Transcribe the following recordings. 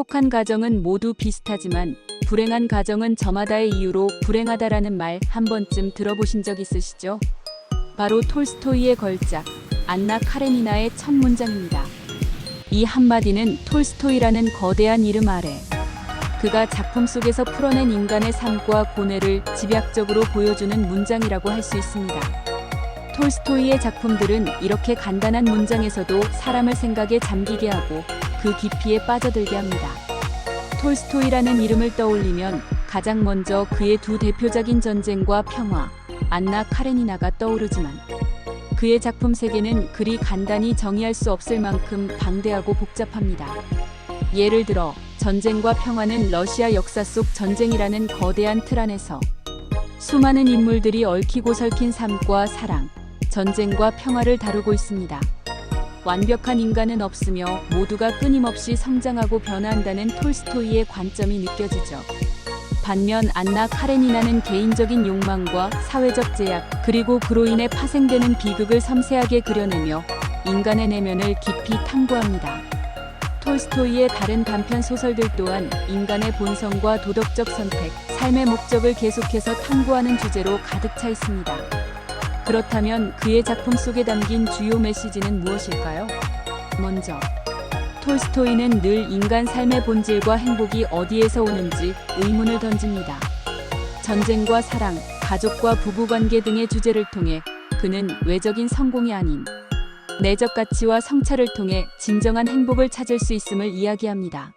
행복한 가정은 모두 비슷하지만 불행한 가정은 저마다의 이유로 불행하다라는 말 한 번쯤 들어보신 적 있으시죠? 바로 톨스토이의 걸작 안나 카레니나의 첫 문장입니다. 이 한마디는 톨스토이라는 거대한 이름 아래 그가 작품 속에서 풀어낸 인간의 삶과 고뇌를 집약적으로 보여주는 문장이라고 할 수 있습니다. 톨스토이의 작품들은 이렇게 간단한 문장에서도 사람을 생각에 잠기게 하고 그 깊이에 빠져들게 합니다. 톨스토이라는 이름을 떠올리면 가장 먼저 그의 두 대표작인 전쟁과 평화, 안나 카레니나가 떠오르지만 그의 작품 세계는 그리 간단히 정의할 수 없을 만큼 방대하고 복잡합니다. 예를 들어 전쟁과 평화는 러시아 역사 속 전쟁이라는 거대한 틀 안에서 수많은 인물들이 얽히고 설킨 삶과 사랑, 전쟁과 평화를 다루고 있습니다. 완벽한 인간은 없으며 모두가 끊임없이 성장하고 변화한다는 톨스토이의 관점이 느껴지죠. 반면 안나 카레니나는 개인적인 욕망과 사회적 제약 그리고 그로 인해 파생되는 비극을 섬세하게 그려내며 인간의 내면을 깊이 탐구합니다. 톨스토이의 다른 단편 소설들 또한 인간의 본성과 도덕적 선택, 삶의 목적을 계속해서 탐구하는 주제로 가득 차 있습니다. 그렇다면 그의 작품 속에 담긴 주요 메시지는 무엇일까요? 먼저, 톨스토이는 늘 인간 삶의 본질과 행복이 어디에서 오는지 의문을 던집니다. 전쟁과 사랑, 가족과 부부 관계 등의 주제를 통해 그는 외적인 성공이 아닌 내적 가치와 성찰을 통해 진정한 행복을 찾을 수 있음을 이야기합니다.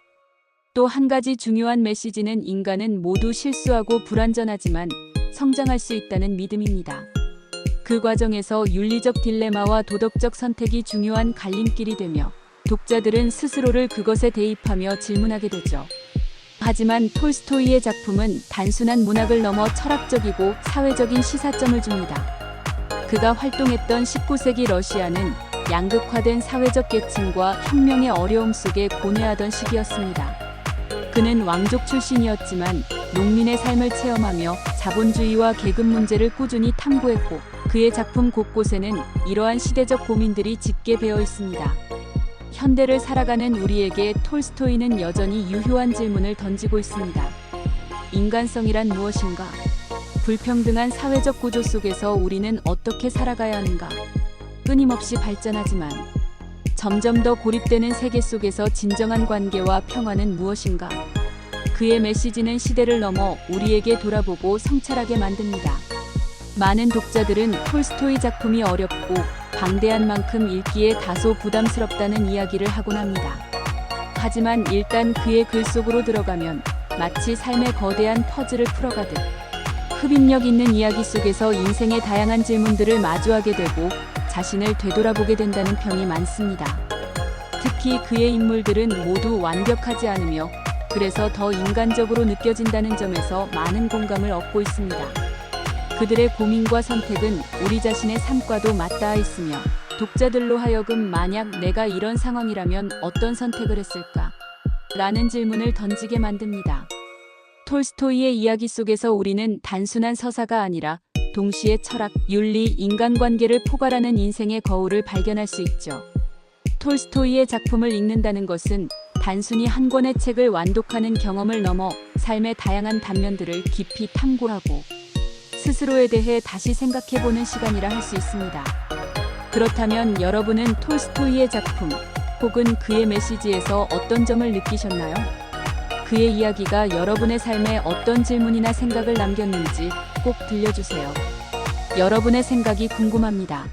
또 한 가지 중요한 메시지는 인간은 모두 실수하고 불완전하지만 성장할 수 있다는 믿음입니다. 그 과정에서 윤리적 딜레마와 도덕적 선택이 중요한 갈림길이 되며 독자들은 스스로를 그것에 대입하며 질문하게 되죠. 하지만 톨스토이의 작품은 단순한 문학을 넘어 철학적이고 사회적인 시사점을 줍니다. 그가 활동했던 19세기 러시아는 양극화된 사회적 계층과 혁명의 어려움 속에 고뇌하던 시기였습니다. 그는 왕족 출신이었지만 농민의 삶을 체험하며 자본주의와 계급 문제를 꾸준히 탐구했고 그의 작품 곳곳에는 이러한 시대적 고민들이 짙게 배어 있습니다. 현대를 살아가는 우리에게 톨스토이는 여전히 유효한 질문을 던지고 있습니다. 인간성이란 무엇인가? 불평등한 사회적 구조 속에서 우리는 어떻게 살아가야 하는가? 끊임없이 발전하지만 점점 더 고립되는 세계 속에서 진정한 관계와 평화는 무엇인가? 그의 메시지는 시대를 넘어 우리에게 돌아보고 성찰하게 만듭니다. 많은 독자들은 톨스토이 작품이 어렵고 방대한 만큼 읽기에 다소 부담스럽다는 이야기를 하곤 합니다. 하지만 일단 그의 글 속으로 들어가면 마치 삶의 거대한 퍼즐을 풀어가듯 흡입력 있는 이야기 속에서 인생의 다양한 질문들을 마주하게 되고 자신을 되돌아보게 된다는 평이 많습니다. 특히 그의 인물들은 모두 완벽하지 않으며 그래서 더 인간적으로 느껴진다는 점에서 많은 공감을 얻고 있습니다. 그들의 고민과 선택은 우리 자신의 삶과도 맞닿아 있으며 독자들로 하여금 만약 내가 이런 상황이라면 어떤 선택을 했을까? 라는 질문을 던지게 만듭니다. 톨스토이의 이야기 속에서 우리는 단순한 서사가 아니라 동시에 철학, 윤리, 인간관계를 포괄하는 인생의 거울을 발견할 수 있죠. 톨스토이의 작품을 읽는다는 것은 단순히 한 권의 책을 완독하는 경험을 넘어 삶의 다양한 단면들을 깊이 탐구하고 스스로에 대해 다시 생각해보는 시간이라 할 수 있습니다. 그렇다면 여러분은 톨스토이의 작품 혹은 그의 메시지에서 어떤 점을 느끼셨나요? 그의 이야기가 여러분의 삶에 어떤 질문이나 생각을 남겼는지 꼭 들려주세요. 여러분의 생각이 궁금합니다.